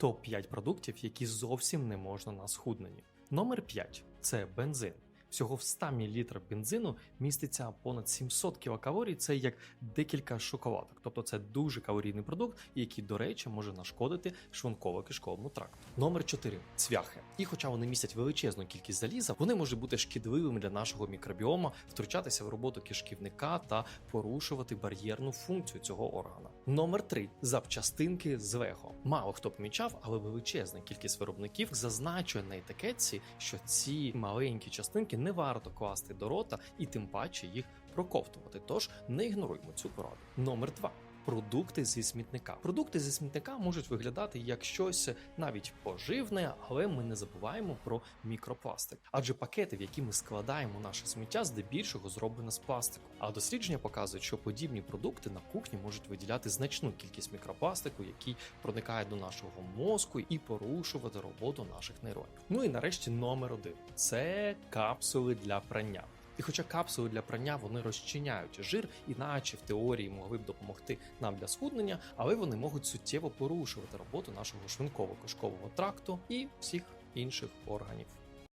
Топ-5 продуктів, які зовсім не можна на схудненні. Номер 5 це бензин. Всього в 100 мл бензину міститься понад 700 кілокалорій. Це як декілька шоколадок. Тобто це дуже калорійний продукт, який, до речі, може нашкодити шлунково-кишковому тракту. Номер 4 цвяхи. І хоча вони містять величезну кількість заліза, вони можуть бути шкідливими для нашого мікробіома, втручатися в роботу кишківника та порушувати бар'єрну функцію цього органа. Номер 3 запчастинки з Лего. Мало хто помічав, але величезна кількість виробників зазначує на етикетці, що ці маленькі частинки не варто класти до рота і тим паче їх проковтувати. Тож не ігноруймо цю пораду. Номер 2 Продукти зі смітника. Продукти зі смітника можуть виглядати як щось навіть поживне, але ми не забуваємо про мікропластик. Адже пакети, в які ми складаємо наше сміття, здебільшого зроблено з пластику. А дослідження показують, що подібні продукти на кухні можуть виділяти значну кількість мікропластику, який проникає до нашого мозку і порушувати роботу наших нейронів. Ну і нарешті номер один це капсули для прання. І хоча капсули для прання вони розчиняють жир, іначе в теорії могли б допомогти нам для схуднення, але вони можуть суттєво порушувати роботу нашого швинково кишкового тракту і всіх інших органів